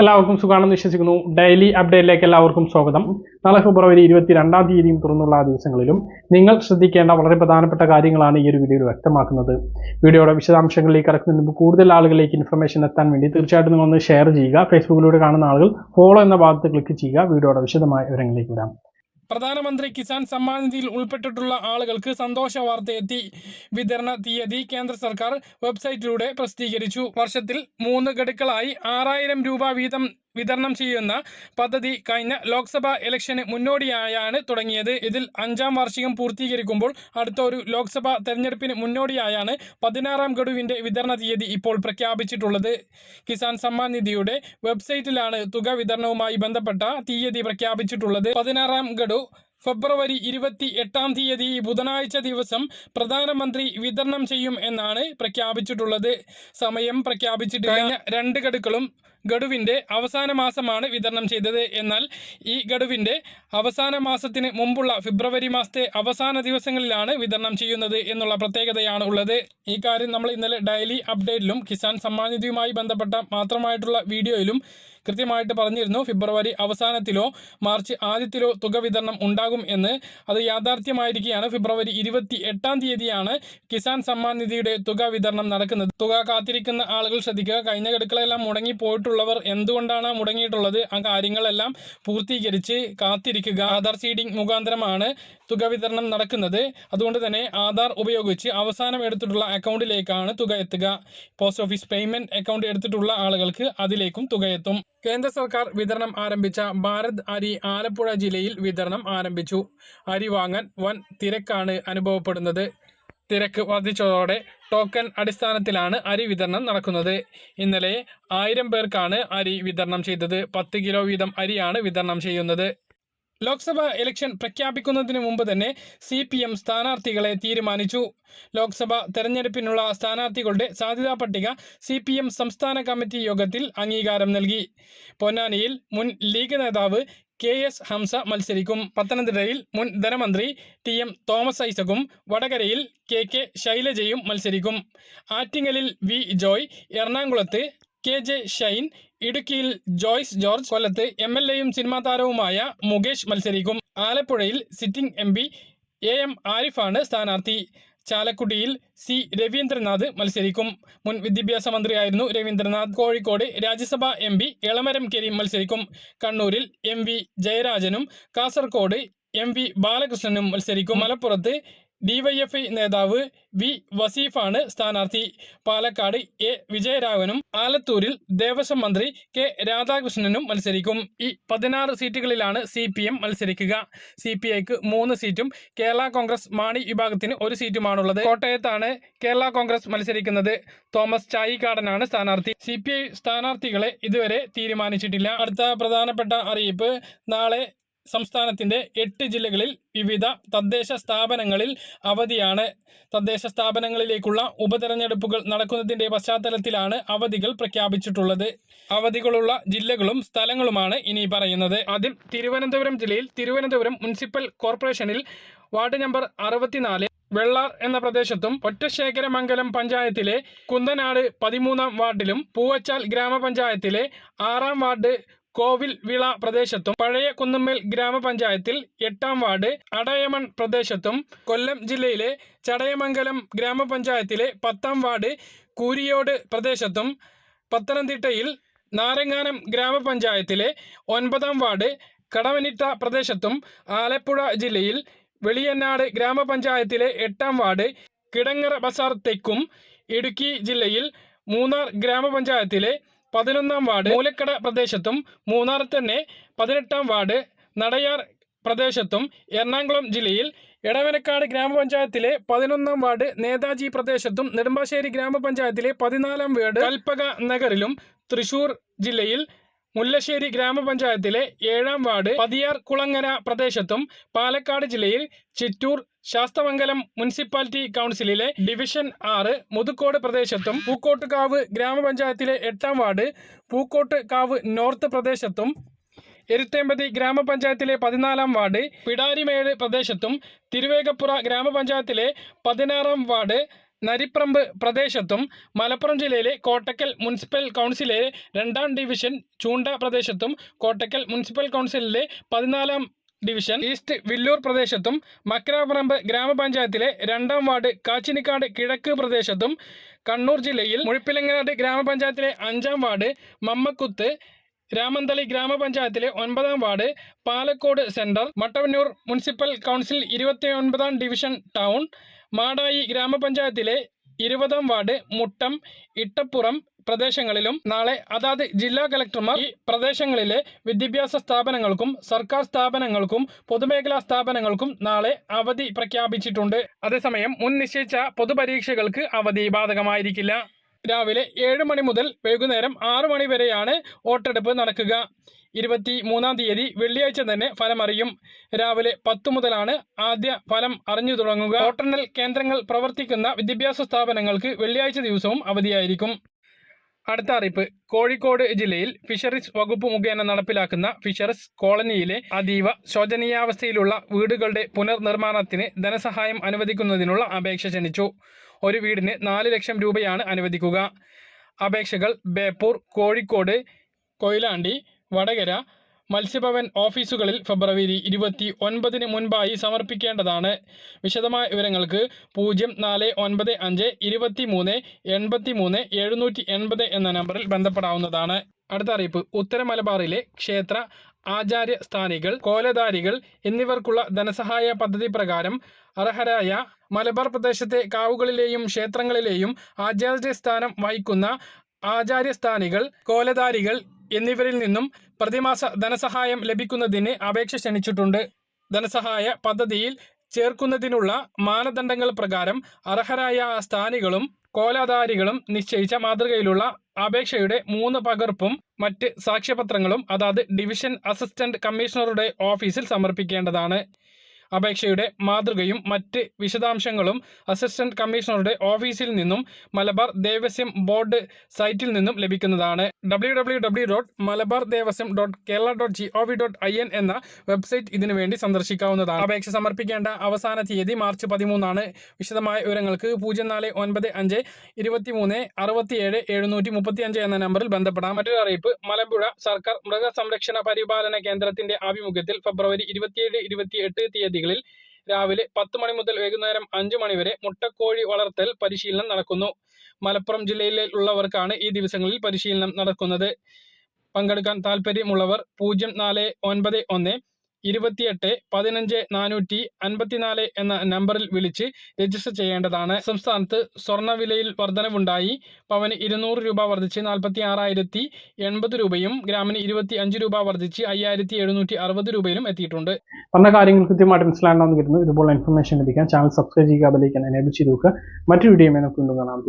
എല്ലാവർക്കും സുഖാണെന്ന് വിശ്വസിക്കുന്നു. ഡെയിലി അപ്ഡേറ്റിലേക്ക് എല്ലാവർക്കും സ്വാഗതം. നാളെ ഫെബ്രുവരി ഇരുപത്തിരണ്ടാം തീയതിയും തുറന്നുള്ള ദിവസങ്ങളിലും നിങ്ങൾ ശ്രദ്ധിക്കേണ്ട വളരെ പ്രധാനപ്പെട്ട കാര്യങ്ങളാണ് ഈ ഒരു വീഡിയോയിൽ വ്യക്തമാക്കുന്നത്. വീഡിയോയുടെ വിശദാംശങ്ങളിലേക്ക് കടക്കുന്നതിന് മുമ്പ് കൂടുതൽ ആളുകളിലേക്ക് ഇൻഫർമേഷൻ എത്താൻ വേണ്ടി തീർച്ചയായിട്ടും നിങ്ങൾ ഒന്ന് ഷെയർ ചെയ്യുക ഫേസ്ബുക്കിലൂടെ കാണുന്ന ആളുകൾ ഫോളോ എന്ന ഭാഗത്ത് ക്ലിക്ക് ചെയ്യുക. വീഡിയോയുടെ വിശദമായ വിവരങ്ങളിലേക്ക് വരാം. പ്രധാനമന്ത്രി കിസാൻ സമ്മാൻ നിധിയിൽ ഉൾപ്പെട്ടിട്ടുള്ള ആളുകൾക്ക് സന്തോഷ വാർത്ത എത്തി വിതരണ തീയതി കേന്ദ്ര സർക്കാർ വെബ്സൈറ്റിലൂടെ പ്രസിദ്ധീകരിച്ചു. വർഷത്തിൽ മൂന്ന് ഘടുക്കളായി ആറായിരം രൂപ വീതം വിതരണം ചെയ്യുന്ന പദ്ധതി കഴിഞ്ഞ ലോക്സഭാ ഇലക്ഷന് മുന്നോടിയായാണ് തുടങ്ങിയത്. ഇതിൽ അഞ്ചാം വാർഷികം പൂർത്തീകരിക്കുമ്പോൾ അടുത്ത ഒരു ലോക്സഭാ തെരഞ്ഞെടുപ്പിന് മുന്നോടിയായാണ് പതിനാറാം ഗഡുവിന്റെ വിതരണ തീയതി ഇപ്പോൾ പ്രഖ്യാപിച്ചിട്ടുള്ളത്. കിസാൻ സമ്മാൻ നിധിയുടെ വെബ്സൈറ്റിലാണ് തുക വിതരണവുമായി ബന്ധപ്പെട്ട തീയതി പ്രഖ്യാപിച്ചിട്ടുള്ളത്. പതിനാറാം ഗഡു ഫെബ്രുവരി ഇരുപത്തി എട്ടാം തീയതി ബുധനാഴ്ച ദിവസം പ്രധാനമന്ത്രി വിതരണം ചെയ്യും എന്നാണ് പ്രഖ്യാപിച്ചിട്ടുള്ളത്. സമയം പ്രഖ്യാപിച്ചിട്ട് കഴിഞ്ഞ രണ്ട് ഗഡുക്കളും ഗഡുവിന്റെ അവസാന മാസമാണ് വിതരണം ചെയ്തത്. എന്നാൽ ഈ ഗഡുവിന്റെ അവസാന മാസത്തിന് മുമ്പുള്ള ഫെബ്രുവരി മാസത്തെ അവസാന ദിവസങ്ങളിലാണ് വിതരണം ചെയ്യുന്നത് എന്നുള്ള പ്രത്യേകതയാണ് ഉള്ളത്. ഈ കാര്യം നമ്മൾ ഇന്നലെ ഡെയിലി അപ്ഡേറ്റിലും കിസാൻ സമ്മാനിധിയുമായി ബന്ധപ്പെട്ട മാത്രമായിട്ടുള്ള വീഡിയോയിലും കൃത്യമായിട്ട് പറഞ്ഞിരുന്നു ഫെബ്രുവരി അവസാനത്തിലോ മാർച്ച് ആദ്യത്തിലോ തുക വിതരണം ഉണ്ടാകും എന്ന്. അത് യാഥാർത്ഥ്യമായിരിക്കുകയാണ്. ഫെബ്രുവരി ഇരുപത്തി എട്ടാം തീയതിയാണ് കിസാൻ സമ്മാൻ നിധിയുടെ തുക വിതരണം നടക്കുന്നത്. തുക കാത്തിരിക്കുന്ന ആളുകൾ ശ്രദ്ധിക്കുക. കഴിഞ്ഞ ഗഡുക്കളെല്ലാം മുടങ്ങി പോയിട്ടുള്ളവർ എന്തുകൊണ്ടാണ് മുടങ്ങിയിട്ടുള്ളത്? ആ കാര്യങ്ങളെല്ലാം പൂർത്തീകരിച്ച് കാത്തിരിക്കുക. ആധാർ സീഡിംഗ് മുഖാന്തരമാണ് തുക വിതരണം നടക്കുന്നത്. അതുകൊണ്ട് തന്നെ ആധാർ ഉപയോഗിച്ച് അവസാനം എടുത്തിട്ടുള്ള അക്കൗണ്ടിലേക്കാണ് തുക എത്തുക. പോസ്റ്റ് ഓഫീസ് പേയ്മെന്റ് അക്കൗണ്ട് എടുത്തിട്ടുള്ള ആളുകൾക്ക് അതിലേക്കും തുക എത്തും. കേന്ദ്ര സർക്കാർ വിതരണം ആരംഭിച്ച ഭാരത് അരി ആലപ്പുഴ ജില്ലയിൽ വിതരണം ആരംഭിച്ചു. അരി വാങ്ങാൻ വൻ തിരക്കാണ് അനുഭവപ്പെടുന്നത്. തിരക്ക് വർദ്ധിച്ചതോടെ ടോക്കൺ അടിസ്ഥാനത്തിലാണ് അരി വിതരണം നടക്കുന്നത്. ഇന്നലെ ആയിരം പേർക്കാണ് അരി വിതരണം ചെയ്തത്. പത്ത് കിലോ വീതം അരിയാണ് വിതരണം ചെയ്യുന്നത്. ലോക്സഭാ ഇലക്ഷൻ പ്രഖ്യാപിക്കുന്നതിന് മുമ്പ് തന്നെ സി പി എം സ്ഥാനാർത്ഥികളെ തീരുമാനിച്ചു. ലോക്സഭ തെരഞ്ഞെടുപ്പിനുള്ള സ്ഥാനാർത്ഥികളുടെ സാധ്യതാ പട്ടിക സി പി എം സംസ്ഥാന കമ്മിറ്റി യോഗത്തിൽ അംഗീകാരം നൽകി. പൊന്നാനിയിൽ മുൻ ലീഗ് നേതാവ് കെ എസ് ഹംസ മത്സരിക്കും. പത്തനംതിട്ടയിൽ മുൻ ധനമന്ത്രി ടി എം തോമസ് ഐസകും വടകരയിൽ കെ കെ ശൈലജയും മത്സരിക്കും. ആറ്റിങ്ങലിൽ വി ജോയ് എറണാകുളത്ത് കെ ജെ ഷൈൻ ഇടുക്കിയിൽ ജോയ്സ് ജോർജ് കൊല്ലത്ത് എം എൽ എയും സിനിമാ താരവുമായ മുകേഷ് മത്സരിക്കും. ആലപ്പുഴയിൽ sitting M P A M ആരിഫാണ് സ്ഥാനാർത്ഥി. ചാലക്കുടിയിൽ സി രവീന്ദ്രനാഥ് മത്സരിക്കും. മുൻ വിദ്യാഭ്യാസ മന്ത്രിയായിരുന്നു രവീന്ദ്രനാഥ്. കോഴിക്കോട് രാജ്യസഭാ എം പി എളമരം കരീം മത്സരിക്കും. കണ്ണൂരിൽ എം വി ജയരാജനും കാസർകോട് എം വി ബാലകൃഷ്ണനും മത്സരിക്കും. മലപ്പുറത്ത് ഡിവൈഎഫ്ഐ നേതാവ് വി വസീഫാണ് സ്ഥാനാർത്ഥി. പാലക്കാട് എ വിജയരാഘവനും ആലത്തൂരിൽ ദേവസ്വം മന്ത്രി കെ രാധാകൃഷ്ണനും മത്സരിക്കും. ഈ പതിനാറ് സീറ്റുകളിലാണ് സി പി എം മത്സരിക്കുക. സി പി ഐക്ക് മൂന്ന് സീറ്റും കേരള കോൺഗ്രസ് മാണി വിഭാഗത്തിന് ഒരു സീറ്റുമാണുള്ളത്. കോട്ടയത്താണ് കേരള കോൺഗ്രസ് മത്സരിക്കുന്നത്. തോമസ് ചായിക്കാടനാണ് സ്ഥാനാർത്ഥി. സി പി ഐ സ്ഥാനാർത്ഥികളെ ഇതുവരെ തീരുമാനിച്ചിട്ടില്ല. അടുത്ത പ്രധാനപ്പെട്ട അറിയിപ്പ്. നാളെ സംസ്ഥാനത്തിന്റെ എട്ട് ജില്ലകളിൽ വിവിധ തദ്ദേശ സ്ഥാപനങ്ങളിൽ അവധിയാണ്. തദ്ദേശ സ്ഥാപനങ്ങളിലേക്കുള്ള ഉപതെരഞ്ഞെടുപ്പുകൾ നടക്കുന്നതിന്റെ പശ്ചാത്തലത്തിലാണ് അവധികൾ പ്രഖ്യാപിച്ചിട്ടുള്ളത്. അവധികളുള്ള ജില്ലകളും സ്ഥലങ്ങളുമാണ് ഇനി പറയുന്നത്. ആദ്യം തിരുവനന്തപുരം ജില്ലയിൽ തിരുവനന്തപുരം മുനിസിപ്പൽ കോർപ്പറേഷനിൽ വാർഡ് നമ്പർ അറുപത്തിനാല് വെള്ളാർ എന്ന പ്രദേശത്തും ഒറ്റശേഖരമംഗലം പഞ്ചായത്തിലെ കുന്തനാട് പതിമൂന്നാം വാർഡിലും പൂവച്ചാൽ ഗ്രാമപഞ്ചായത്തിലെ ആറാം വാർഡ് കോവിൽ വിള പ്രദേശത്തും പഴയ കുന്നമ്മേൽ ഗ്രാമപഞ്ചായത്തിൽ എട്ടാം വാർഡ് അടയമൺ പ്രദേശത്തും കൊല്ലം ജില്ലയിലെ ചടയമംഗലം ഗ്രാമപഞ്ചായത്തിലെ പത്താം വാർഡ് കൂരിയോട് പ്രദേശത്തും പത്തനംതിട്ടയിൽ നാരങ്ങാനം ഗ്രാമപഞ്ചായത്തിലെ ഒൻപതാം വാർഡ് കടവനിട്ട പ്രദേശത്തും ആലപ്പുഴ ജില്ലയിൽ വെളിയനാട് ഗ്രാമപഞ്ചായത്തിലെ എട്ടാം വാർഡ് കിടങ്ങറ ബസാർ തെക്കും ഇടുക്കി ജില്ലയിൽ മൂന്നാർ ഗ്രാമപഞ്ചായത്തിലെ പതിനൊന്നാം വാർഡ് മൂലക്കട പ്രദേശത്തും മൂന്നാർ തന്നെ പതിനെട്ടാം വാർഡ് നടയാർ പ്രദേശത്തും എറണാകുളം ജില്ലയിൽ എടവനക്കാട് ഗ്രാമപഞ്ചായത്തിലെ പതിനൊന്നാം വാർഡ് നേതാജി പ്രദേശത്തും നെടുമ്പാശ്ശേരി ഗ്രാമപഞ്ചായത്തിലെ പതിനാലാം വാർഡ് കൽപ്പക നഗറിലും തൃശൂർ ജില്ലയിൽ മുല്ലശ്ശേരി ഗ്രാമപഞ്ചായത്തിലെ ഏഴാം വാർഡ് പതിയാർ കുളങ്ങര പ്രദേശത്തും പാലക്കാട് ജില്ലയിൽ ചിറ്റൂർ ശാസ്തമംഗലം മുനിസിപ്പാലിറ്റി കൗൺസിലിലെ ഡിവിഷൻ ആറ് മുതുക്കോട് പ്രദേശത്തും പൂക്കോട്ടുകാവ് ഗ്രാമപഞ്ചായത്തിലെ എട്ടാം വാർഡ് പൂക്കോട്ടുകാവ് നോർത്ത് പ്രദേശത്തും എരുത്തേമ്പതി ഗ്രാമപഞ്ചായത്തിലെ പതിനാലാം വാർഡ് പിടാരിമേട് പ്രദേശത്തും തിരുവേഗപ്പുറ ഗ്രാമപഞ്ചായത്തിലെ പതിനാറാം വാർഡ് നരിപ്രമ്പ് പ്രദേശത്തും മലപ്പുറം ജില്ലയിലെ കോട്ടക്കൽ മുനിസിപ്പൽ കൗൺസിലിലെ രണ്ടാം ഡിവിഷൻ ചൂണ്ട പ്രദേശത്തും കോട്ടക്കൽ മുനിസിപ്പൽ കൗൺസിലിലെ പതിനാലാം ഡിവിഷൻ ഈസ്റ്റ് വില്ലൂർ പ്രദേശത്തും മക്കരാപറമ്പ് ഗ്രാമപഞ്ചായത്തിലെ രണ്ടാം വാർഡ് കാച്ചിനിക്കാട് കിഴക്ക് പ്രദേശത്തും കണ്ണൂർ ജില്ലയിൽ മുഴുപ്പിലങ്ങനാട് ഗ്രാമപഞ്ചായത്തിലെ അഞ്ചാം വാർഡ് മമ്മക്കുത്ത് രാമന്തളി ഗ്രാമപഞ്ചായത്തിലെ ഒൻപതാം ward Palakode centre Mattannur municipal council ഇരുപത്തി ഒൻപതാം ഡിവിഷൻ ടൗൺ മാടായി ഗ്രാമപഞ്ചായത്തിലെ ഇരുപതാം വാർഡ് മുട്ടം ഇട്ടപ്പുറം പ്രദേശങ്ങളിലും നാളെ അതാത് ജില്ലാ കലക്ടർമാർ ഈ പ്രദേശങ്ങളിലെ വിദ്യാഭ്യാസ സ്ഥാപനങ്ങൾക്കും സർക്കാർ സ്ഥാപനങ്ങൾക്കും പൊതുമേഖലാ സ്ഥാപനങ്ങൾക്കും നാളെ അവധി പ്രഖ്യാപിച്ചിട്ടുണ്ട്. അതേസമയം മുൻ നിശ്ചയിച്ച പൊതുപരീക്ഷകൾക്ക് അവധി ബാധകമായിരിക്കില്ല. രാവിലെ ഏഴ് മണി മുതൽ വൈകുന്നേരം ആറു മണി വരെയാണ് വോട്ടെടുപ്പ് നടക്കുക. ഇരുപത്തി മൂന്നാം തീയതി വെള്ളിയാഴ്ച തന്നെ ഫലം അറിയും. രാവിലെ പത്തു മുതലാണ് ആദ്യ ഫലം അറിഞ്ഞു തുടങ്ങുക. വോട്ടെണ്ണൽ കേന്ദ്രങ്ങൾ പ്രവർത്തിക്കുന്ന വിദ്യാഭ്യാസ സ്ഥാപനങ്ങൾക്ക് വെള്ളിയാഴ്ച ദിവസവും അവധിയായിരിക്കും. അടുത്ത അറിയിപ്പ്. കോഴിക്കോട് ജില്ലയിൽ ഫിഷറീസ് വകുപ്പ് മുഖേന നടപ്പിലാക്കുന്ന ഫിഷറീസ് കോളനിയിലെ അതീവ ശോചനീയാവസ്ഥയിലുള്ള വീടുകളുടെ പുനർനിർമ്മാണത്തിന് ധനസഹായം അനുവദിക്കുന്നതിനുള്ള അപേക്ഷ ക്ഷണിച്ചു. ഒരു വീടിന് നാല് ലക്ഷം രൂപയാണ് അനുവദിക്കുക. അപേക്ഷകൾ ബേപ്പൂർ കോഴിക്കോട് കൊയിലാണ്ടി വടകര മത്സ്യഭവൻ ഓഫീസുകളിൽ ഫെബ്രുവരി ഇരുപത്തി ഒൻപതിന് മുൻപായി സമർപ്പിക്കേണ്ടതാണ്. വിശദമായ വിവരങ്ങൾക്ക് പൂജ്യം നാല് ഒൻപത് അഞ്ച് ഇരുപത്തി മൂന്ന് എൺപത്തി മൂന്ന് എഴുന്നൂറ്റി എൺപത് എന്ന നമ്പറിൽ ബന്ധപ്പെടാവുന്നതാണ്. അടുത്ത അറിയിപ്പ്. ഉത്തര മലബാറിലെ ക്ഷേത്ര ആചാര്യ സ്ഥാനികൾ കോലധാരികൾ എന്നിവർക്കുള്ള ധനസഹായ പദ്ധതി പ്രകാരം അർഹരായ മലബാർ പ്രദേശത്തെ കാവുകളിലെയും ക്ഷേത്രങ്ങളിലെയും ആചാര്യസ്ഥാനം വഹിക്കുന്ന ആചാര്യസ്ഥാനികൾ കോലധാരികൾ എന്നിവരിൽ നിന്നും പ്രതിമാസ ധനസഹായം ലഭിക്കുന്നതിന് അപേക്ഷ ക്ഷണിച്ചിട്ടുണ്ട്. ധനസഹായ പദ്ധതിയിൽ ചേർക്കുന്നതിനുള്ള മാനദണ്ഡങ്ങൾ പ്രകാരം അർഹരായ സ്ഥാനികളും കോലാധാരികളും നിശ്ചയിച്ച മാതൃകയിലുള്ള അപേക്ഷയുടെ മൂന്ന് പകർപ്പും മറ്റ് സാക്ഷ്യപത്രങ്ങളും അതാത് ഡിവിഷൻ അസിസ്റ്റന്റ് കമ്മീഷണറുടെ ഓഫീസിൽ സമർപ്പിക്കേണ്ടതാണ്. അപേക്ഷയുടെ മാതൃകയും മറ്റ് വിശദാംശങ്ങളും അസിസ്റ്റന്റ് കമ്മീഷണറുടെ ഓഫീസിൽ നിന്നും മലബാർ ദേവസ്വം ബോർഡ് സൈറ്റിൽ നിന്നും ലഭിക്കുന്നതാണ്. W W W dot Malabar Devaswom dot Kerala dot G O V dot I N എന്ന വെബ്സൈറ്റ് ഇതിനു വേണ്ടി സന്ദർശിക്കാവുന്നതാണ്. അപേക്ഷ സമർപ്പിക്കേണ്ട അവസാന തീയതി മാർച്ച് പതിമൂന്നാണ്. വിശദമായ വിവരങ്ങൾക്ക് പൂജ്യം നാല് ഒൻപത് അഞ്ച് ഇരുപത്തി മൂന്ന് അറുപത്തിയേഴ് എഴുന്നൂറ്റി മുപ്പത്തി അഞ്ച് എന്ന നമ്പറിൽ ബന്ധപ്പെടാം. മറ്റൊരു അറിയിപ്പ് മലമ്പുഴ സർക്കാർ മൃഗസംരക്ഷണ പരിപാലന കേന്ദ്രത്തിന്റെ ആഭിമുഖ്യത്തിൽ ഫെബ്രുവരി ഇരുപത്തിയേഴ് ഇരുപത്തിയെട്ട് തീയതികളിൽ രാവിലെ പത്ത് മണി മുതൽ വൈകുന്നേരം അഞ്ച് മണി വരെ മുട്ടക്കോഴി വളർത്തൽ പരിശീലനം നടക്കുന്നു. മലപ്പുറം ജില്ലയിലുള്ളവർക്കാണ് ഈ ദിവസങ്ങളിൽ പരിശീലനം നടക്കുന്നത്. പങ്കെടുക്കാൻ താല്പര്യമുള്ളവർ പൂജ്യം നാല് ഒൻപത് ഒന്ന് ഇരുപത്തിയെട്ട് പതിനഞ്ച് നാനൂറ്റി അൻപത്തിനാല് എന്ന നമ്പറിൽ വിളിച്ച് രജിസ്റ്റർ ചെയ്യേണ്ടതാണ്. സംസ്ഥാനത്ത് സ്വർണവിലയിൽ വർധനവുണ്ടായി. പവന് ഇരുന്നൂറ് രൂപ വർദ്ധിച്ച് നാൽപ്പത്തി ആറായിരത്തി എൺപത് രൂപയും ഗ്രാമിന് ഇരുപത്തി അഞ്ച് രൂപ വർദ്ധിച്ച് അയ്യായിരത്തി എഴുന്നൂറ്റി അറുപത് രൂപയിലും എത്തിയിട്ടുണ്ട്. പറഞ്ഞ കാര്യങ്ങൾ കൃത്യമായിട്ട് മനസ്സിലാണെന്ന് വരുന്നു ഇതുപോലുള്ള ഇൻഫർമേഷൻ ലഭിക്കാൻ ചാനൽ സബ്സ്ക്രൈബ് ചെയ്യുക ബെലൈക്കൻ എനേബിൾ ചെയ്ത് മറ്റൊരു വീഡിയോ നമുക്ക് വീണ്ടും കാണാം.